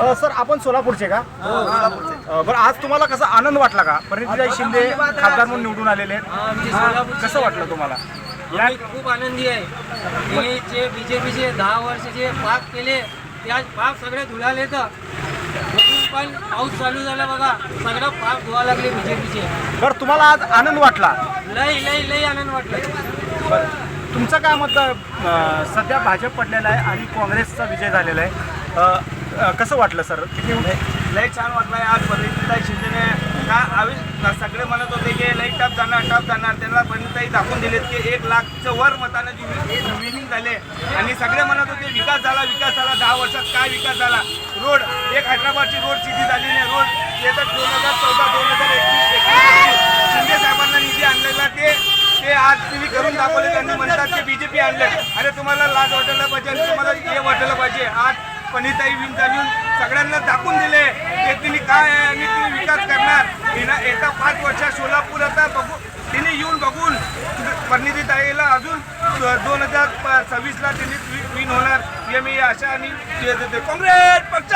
अ, sir आपण सोलापूरचे का? अ, बरं आज तुम्हाला कसा आनंद वाटला का? परिणितीताई शिंदे खासदार म्हणून निवडून आलेले आहेत. आमचे हा, सोलापूरचे कसं वाटलं तुम्हाला? या आम्ही खूप आनंदी आहे. हे जे बीजेपीचे दहा वर्ष जे पाप केले. त्या पाप सगळे धुळाले तर पण पाऊस चालू झाला बघा. सगळं पाप धुवा लागले बीजेपीचे. बरं तुम्हाला आज आनंद वाटला? लई लई लई आनंद वाटला. तुमचं काय मत अ, सध्या भाजप पडलेला आहे आणि काँग्रेसचा विजय झालेला आहे. अ, अ, कसं वाटलं सर? किती लय छान वाटलंय. आज परिणिताई शिंदेने का आवी सगळे म्हणत होते की लई टप जाणार टप जाणार. त्यांना परिणिताई दाखवून दिलेत की एक लाखच्या वर मतानं जी विनिंग झाले. आणि सगळे म्हणत होते विकास झाला विकास झाला. दहा वर्षात काय विकास झाला? रोड एक हैदराबादची रोड सिटी झाली नाही. रोड येतात दोन हजार चौदा दोन हजार एकवीस शिंदे साहेबांना निधी आणलेला. ते ते आज तुम्ही करून दाखवले. त्यांनी म्हणतात की बीजेपी आणले अरे तुम्हाला लाज वाटायला पाहिजे आणि तुम्हाला हे वाटायला पाहिजे. आज पनीताई विन चालून सगळ्यांना दाखवून दिले की तिने काय आहे आणि तिने विकास करणार. तिनं येत्या पाच वर्षात सोलापूर आता बघू तिने येऊन बघून परिणितीताईला अजून दोन हजार सव्वीसला तिने विन होणार. हे मी आशा आणि काँग्रेस पक्ष!